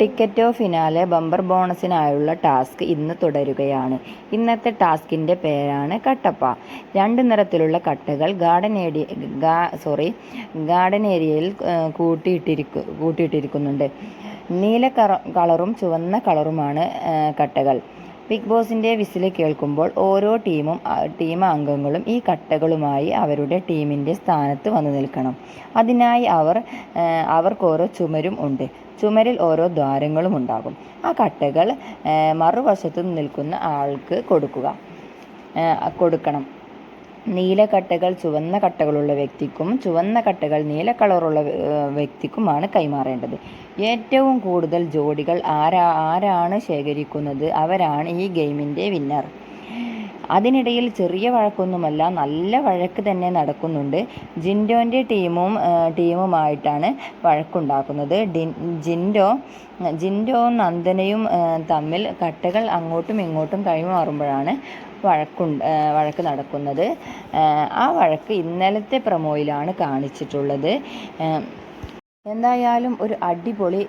Ticket of finale bumper ബോണസിനായുള്ള task ഇന്ന് തുടരുകയാണ്. ഇന്നത്തെ ടാസ്കിന്റെ പേരാണ് കട്ടപ്പ. രണ്ട് നിറത്തിലുള്ള കട്ടകൾ ഗാർഡൻ ഏരിയ സോറി ഗാർഡൻ ഏരിയയിൽ കൂട്ടിയിട്ടിരിക്കു കൂട്ടിയിട്ടിരിക്കുന്നുണ്ട്. നീല കളറും ചുവന്ന കളറുമാണ് കട്ടകൾ. ബിഗ് ബോസിന്റെ വിസിൽ കേൾക്കുമ്പോൾ ഓരോ ടീമും ടീം അംഗങ്ങളും ഈ കട്ടകളുമായി അവരുടെ ടീമിന്റെ സ്ഥാനത്ത് വന്നു നിൽക്കണം. അതിനായി അവർ അവർക്കോരോ ചുമരും ഉണ്ട്. ചുമരിൽ ഓരോ ദ്വാരങ്ങളും ഉണ്ടാകും. ആ കട്ടകൾ മറുവശത്തു നിൽക്കുന്ന ആൾക്ക് കൊടുക്കുക. കൊടുക്കണം. നീല ചുവന്ന കട്ടകളുള്ള വ്യക്തിക്കും ചുവന്ന കട്ടകൾ നീല കളറുള്ള വ്യക്തിക്കുമാണ് കൈമാറേണ്ടത്. ഏറ്റവും കൂടുതൽ ജോഡികൾ ആരാ ആരാണ് ശേഖരിക്കുന്നത്? അവരാണ് ഈ ഗെയിമിന്റെ വിന്നർ. അതിനിടയിൽ ചെറിയ വഴക്കൊന്നുമല്ല നല്ല വഴക്ക് തന്നെ നടക്കുന്നുണ്ട്. ജിൻഡോന്റെ ടീമും ടീമുമായിട്ടാണ് വഴക്കുണ്ടാക്കുന്നത്. ജിൻഡോ ജിൻഡോവും നന്ദനയും തമ്മിൽ കട്ടകൾ അങ്ങോട്ടും ഇങ്ങോട്ടും കൈമാറുമ്പോഴാണ് വഴക്കുണ്ട് വഴക്ക് നടക്കുന്നത്. ആ വഴക്ക് ഇന്നലത്തെ പ്രമോയിലാണ് കാണിച്ചിട്ടുള്ളത്. എന്തായാലും ഒരു അടിപൊളി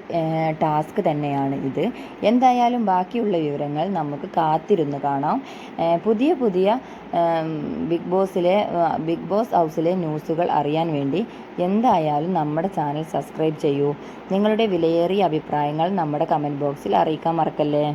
ടാസ്ക് തന്നെയാണ് ഇത്. എന്തായാലും ബാക്കിയുള്ള വിവരങ്ങൾ നമുക്ക് കാത്തിരുന്ന് കാണാം. പുതിയ പുതിയ ബിഗ് ബോസിലെ ബിഗ് ബോസ് ഹൗസിലെ ന്യൂസുകൾ അറിയാൻ വേണ്ടി എന്തായാലും നമ്മുടെ ചാനൽ സബ്സ്ക്രൈബ് ചെയ്യൂ. നിങ്ങളുടെ വിലയേറിയ അഭിപ്രായങ്ങൾ നമ്മുടെ കമന്റ് ബോക്സിൽ അറിയിക്കാൻ മറക്കല്ലേ?